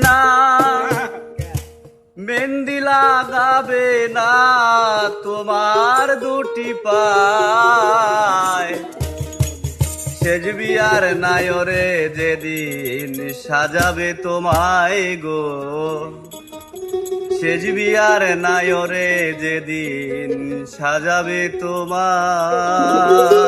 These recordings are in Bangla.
না। মেহেন্দি লাগাবে না তোমার দুটি পায়। সেজবি আর নায়রে যেদিন সাজাবে তোমায় গো। সেজবি আর নায়রে যেদিন সাজাবে তোমার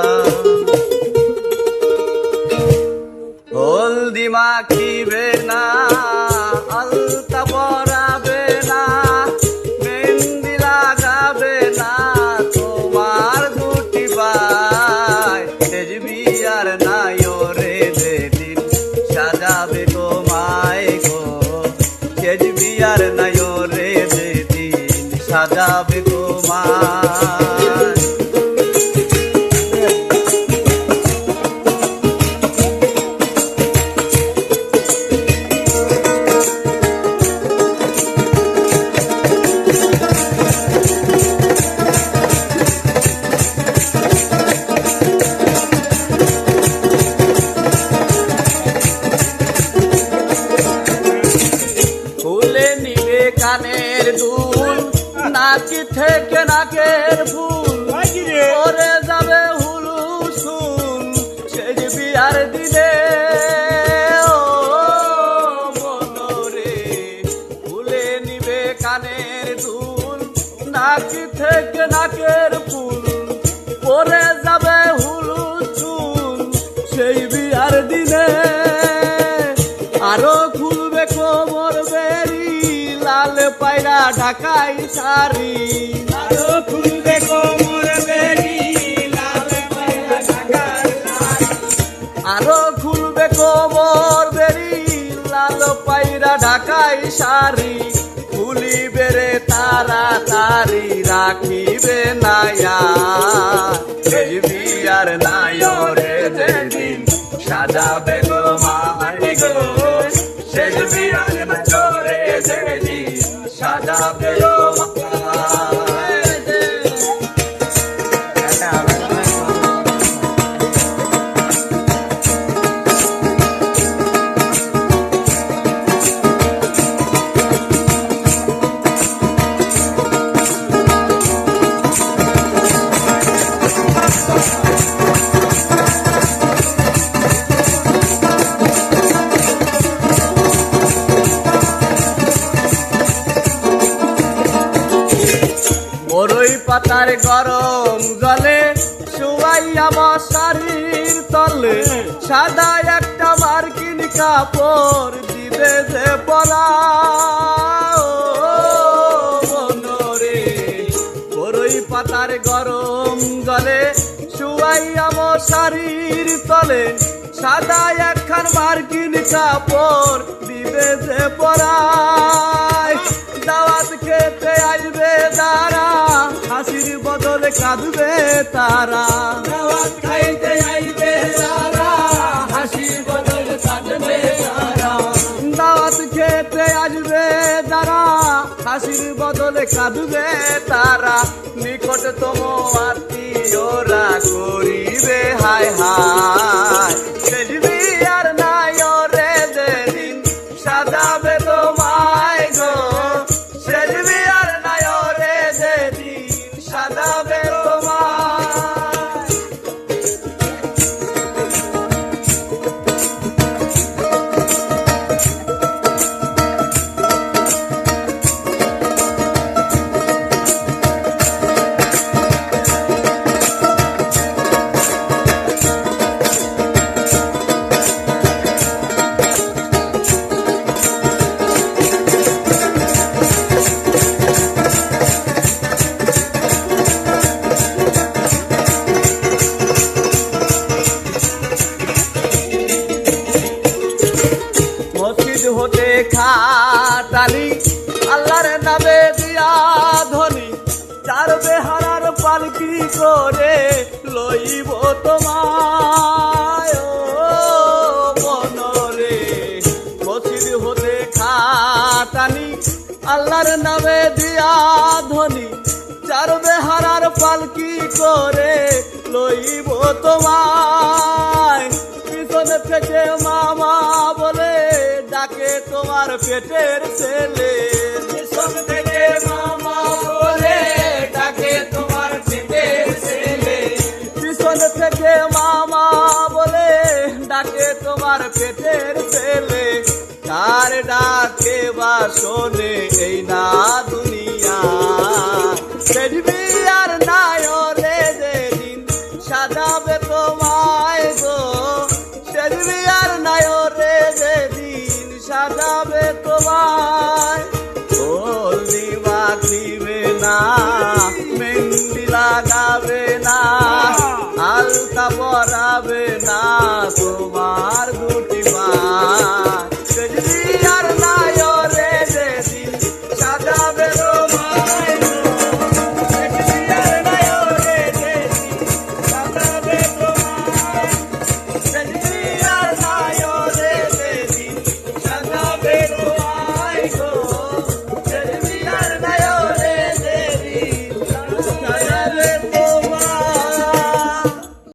সেজবি আর নায়রে যেদিন সাজাবে তোমায় নাকের ফুল। পরে যাবে হুলু শুন সেজ বিয়ার ও মনরে ফুলে নিবে কানের দুল। নাকি থেকে নাকের ফুল। পরে যাবে হুলু চুন সেই বিয়ার দিনে। আরও ঢাকাই শাড়ি আরও খুলবে কোমর বেরি লাল পায়রা ঢাকার শাড়ি। আরও খুলবে কোমর বেরি লাল পায়রা ঢাকাই শাড়ি খুলিবে রে তারা তারি রাখিবে নায়া। সাজাবে গরম জলে শুয়াইয়া মশারির তলে, সাদা একটা মার্কিন কাপড় দিবে যে বড়ই পাতার গরম জলে শুয়াইয়া মশারির তলে, সাদা একখান মার্কিন কাপড় দিবে যে পরায় কাঁদবে তারা। দাওয়াত খাইতে আইবে তারা, হাসির বদল কাঁদবে তারা। দাওয়াত খেতে আসবে তারা হাসির বদলে কাঁদবে তারা। নিকটতম আত্মীয়রা করিবে কি করে লইব তোমায়? মনরে, বসির হতে খাতানি আল্লাহর নামে দিয়া ধনী চার বেহারার পালকি করে লইব তোমায়? পিছনে থেকে মামা বলে, ডাকে তোমার পেটের ছেলে। পিছনে ডাকে তোমার পেটের ছেলে কার ডাকে বা শোনে এই না দুনিয়া। আর নায়ক